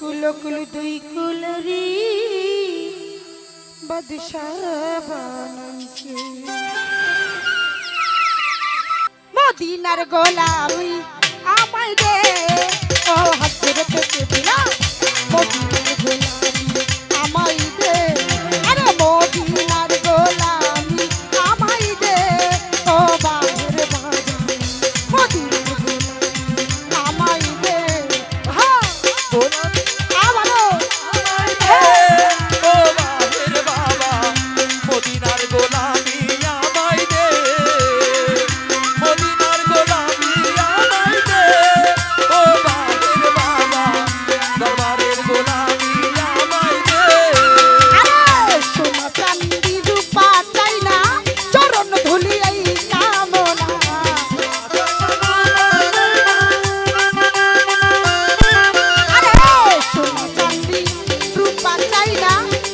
কুলকুল দুই কুলরি বদশাবানছে মদিনার গোলামি আমায় দে ও হাসরত কে দিলা মদিনা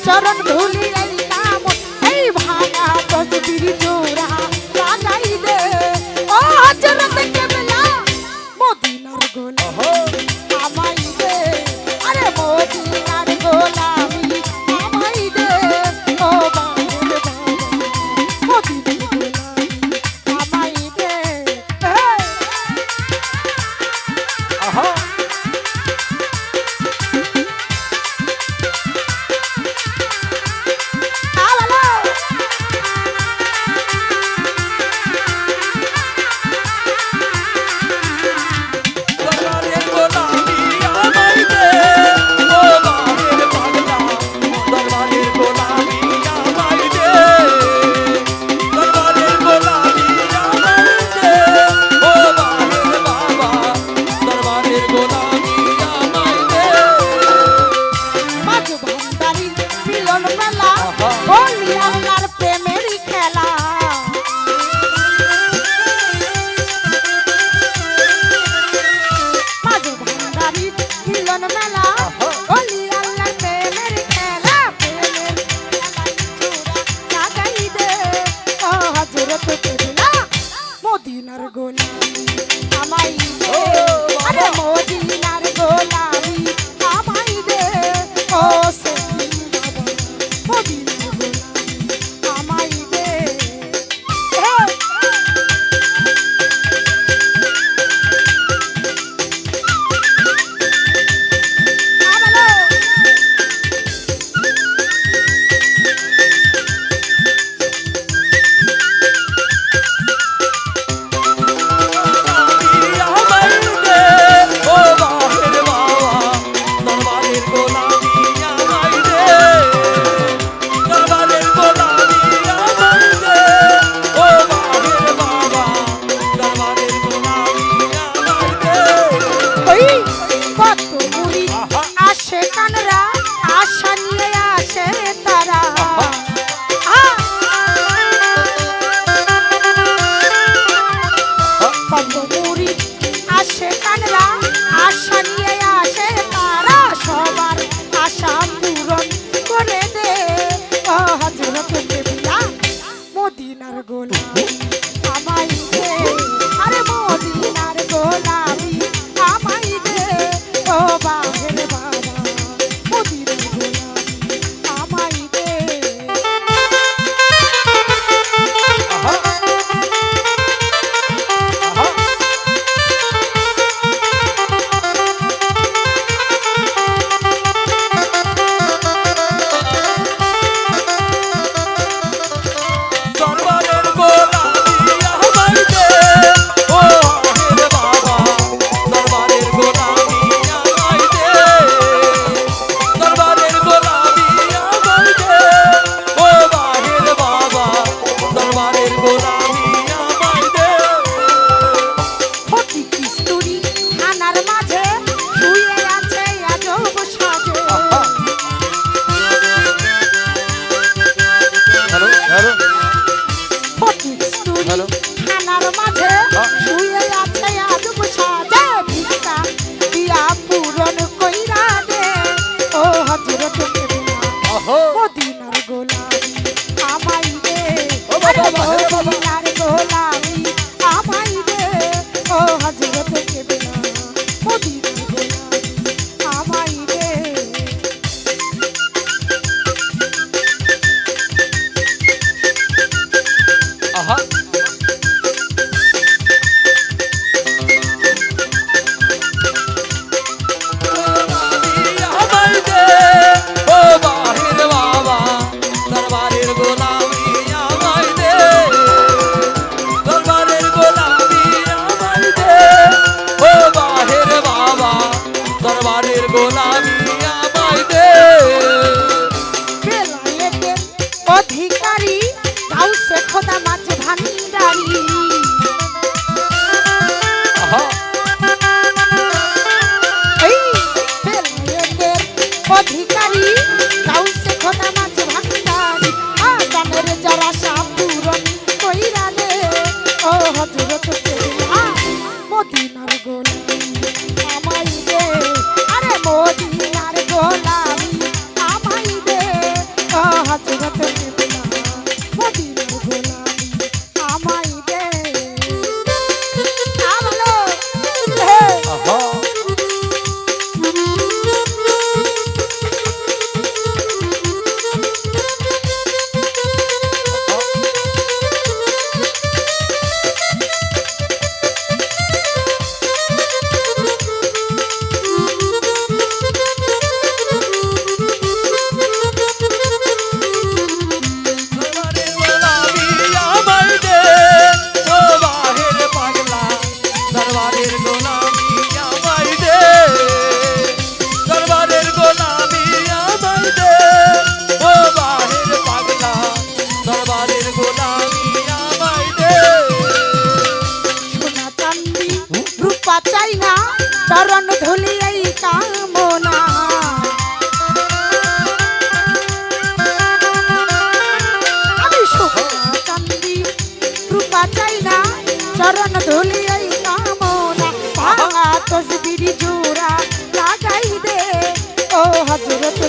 চরণ ধুলি আল্লাহ বলি আল্লাহর মদিনার গোলাম। আমায় সে আপনার মাঝে মদিনার গোলা না, চরণ ধুলি এই কামনা। আমি শোভা কান্দি কৃপা চাই না, চরণ ধুলি এই কামনা তসবির জোড়া লাগাই দে, ও হজরত